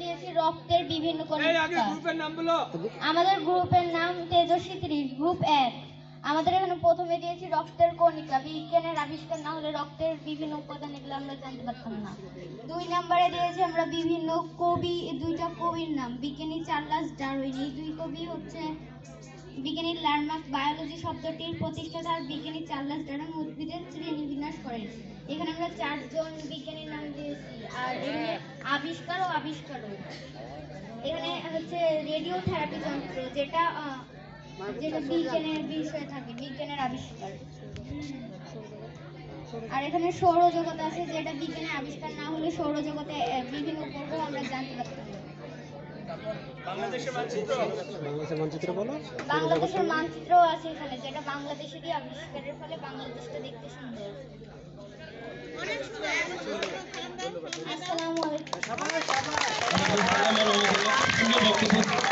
দিয়েছি রক্তের বিভিন্ন আমাদের গ্রুপের নাম তেজস্বী ত্রিশ গ্রুপ এক। আমাদের এখানে প্রথমে দিয়েছি রক্তের কণিকা বিজ্ঞানের আবিষ্কার না হলে রক্তের বিভিন্ন উপাদান এগুলো আমরা জানতে পারতাম না। দুই নম্বরে দিয়েছি আমরা বিভিন্ন কবি দুইটা কবির নাম। বিজ্ঞানী চার্লাস ডারউইন এই দুই কবি হচ্ছে বিজ্ঞানী লার্মাক বায়োলজি শব্দটির প্রতিষ্ঠাতা আর বিজ্ঞানী চার্লাস ডারউইন উদ্ভিদের শ্রেণি বিন্যাস করেন। এখানে আমরা চারজন বিজ্ঞানীর নাম দিয়েছি। আবিষ্কার ও আবিষ্কারক এখানে হচ্ছে রেডিও থেরাপি যন্ত্র যেটা যেটা বিজ্ঞানের বিষয় থাকে বিজ্ঞানের আবিষ্কার। আর এখানে সৌরজগৎ আছে যেটা বিজ্ঞানের আবিষ্কার না হলে সৌরজগতে বিভিন্ন উপগ্রহ আমরা জানতে পারতাম। বাংলাদেশের মানচিত্র? বাংলাদেশের মানচিত্র বলো। বাংলাদেশের মানচিত্র আছে এখানে যেটা বাংলাদেশেরই আবিষ্কারের ফলে বাংলাদেশটা দেখতে সুন্দর। আসসালামু আলাইকুম সুন্দর বক্তব্য